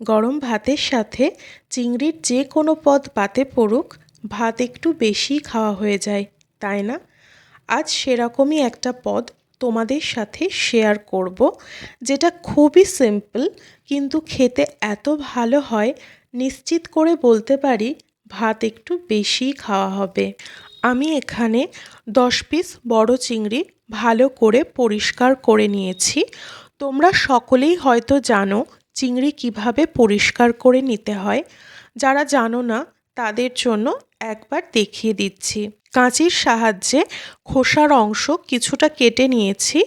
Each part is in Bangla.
গরম ভাতের সাথে চিংড়ির যে কোনো পদ পাতে পড়ুক, ভাত একটু বেশিই খাওয়া হয়ে যায়, তাই না? আজ সেরকমই একটা পদ তোমাদের সাথে শেয়ার করব, যেটা খুবই সিম্পল কিন্তু খেতে এত ভালো হয়, নিশ্চিত করে বলতে পারি ভাত একটু বেশিই খাওয়া হবে। আমি এখানে দশ পিস বড় চিংড়ি ভালো করে পরিষ্কার করে নিয়েছি। তোমরা সকলেই হয়তো জানো চিংড়ি কীভাবে পরিষ্কার করে নিতে হয়, যারা জানো না, তাদের জন্য একবার দেখিয়ে দিচ্ছি। কাঁচির সাহায্যে খোসার অংশ কিছুটা কেটে নিয়েছি,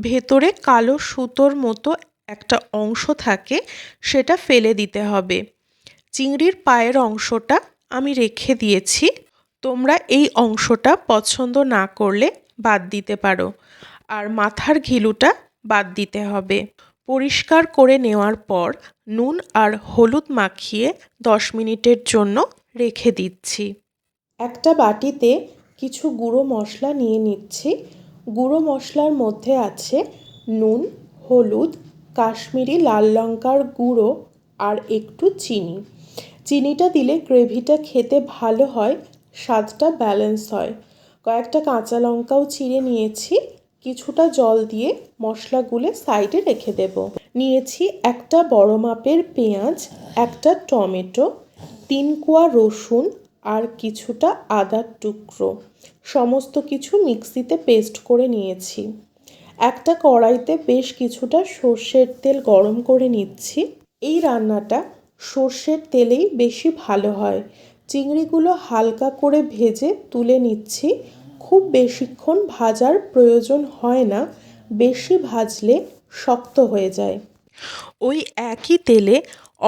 ভেতরে কালো সুতোর মতো একটা অংশ থাকে, সেটা ফেলে দিতে হবে। চিংড়ির পায়ের অংশটা আমি রেখে দিয়েছি, তোমরা এই অংশটা পছন্দ না করলে বাদ দিতে পারো, আর মাথার ঘিলুটা বাদ দিতে হবে। পরিষ্কার করে নেওয়ার পর নুন আর হলুদ মাখিয়ে দশ মিনিটের জন্য রেখে দিচ্ছি। একটা বাটিতে কিছু গুঁড়ো মশলা নিয়ে নিচ্ছি। গুঁড়ো মশলার মধ্যে আছে নুন, হলুদ, কাশ্মীরি লাল লঙ্কার গুঁড়ো আর একটু চিনি। চিনিটা দিলে গ্রেভিটা খেতে ভালো হয়, স্বাদটা ব্যালেন্স হয়। কয়েকটা কাঁচা লঙ্কাও চিড়ে নিয়েছি। কিছুটা জল দিয়ে মশলাগুলো সাইডে রেখে দেব। নিয়েছি একটা বড় মাপের পেঁয়াজ, একটা টমেটো, তিন কোয়া রসুন আর কিছুটা আদার টুকরো। সমস্ত কিছু মিক্সিতে পেস্ট করে নিয়েছি। একটা কড়াইতে বেশ কিছুটা সর্ষের তেল গরম করে নিচ্ছি। এই রান্নাটা সর্ষের তেলেই বেশি ভালো হয়। চিংড়িগুলো হালকা করে ভেজে তুলে নিচ্ছি। খুব বেশিক্ষণ ভাজার প্রয়োজন হয় না, বেশি ভাজলে শক্ত হয়ে যায়। ওই একই তেলে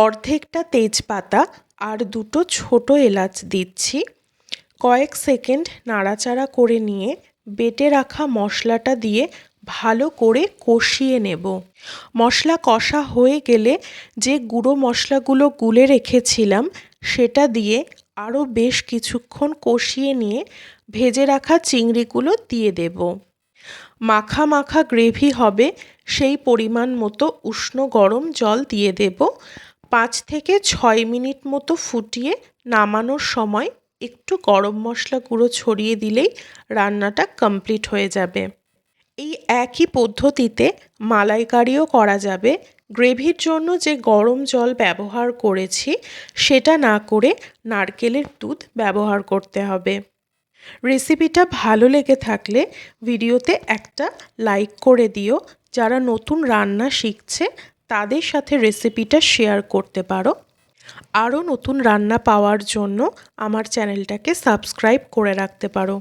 অর্ধেকটা তেজপাতা আর দুটো ছোট এলাচ দিচ্ছি। কয়েক সেকেন্ড নাড়াচাড়া করে নিয়ে বেটে রাখা মশলাটা দিয়ে ভালো করে কষিয়ে নেব। মশলা কষা হয়ে গেলে যে গুঁড়ো মশলাগুলো গুলে রেখেছিলাম, সেটা দিয়ে আরও বেশ কিছুক্ষণ কষিয়ে নিয়ে ভেজে রাখা চিংড়িগুলো দিয়ে দেব। মাখা মাখা গ্রেভি হবে, সেই পরিমাণ মতো উষ্ণ গরম জল দিয়ে দেব। পাঁচ থেকে ছয় মিনিট মতো ফুটিয়ে নামানোর সময় একটু গরম মশলা গুঁড়ো ছড়িয়ে দিলেই রান্নাটা কমপ্লিট হয়ে যাবে। এই একই পদ্ধতিতে মালাইকারিও করা যাবে গ্রেভির জন্য যে গরম জল ব্যবহার করেছি, সেটা না করে নারকেলের দুধ ব্যবহার করতে হবে। রেসিপিটা ভালো লেগে থাকলে ভিডিওতে একটা লাইক করে দিও। যারা নতুন রান্না শিখছে, তাদের সাথে রেসিপিটা শেয়ার করতে পারো। আরও নতুন রান্না পাওয়ার জন্য আমার চ্যানেলটাকে সাবস্ক্রাইব করে রাখতে পারো।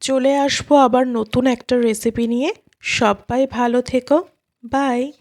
চলে আসব আবার নতুন একটা রেসিপি নিয়ে। সবাই ভালো থেকো। বাই।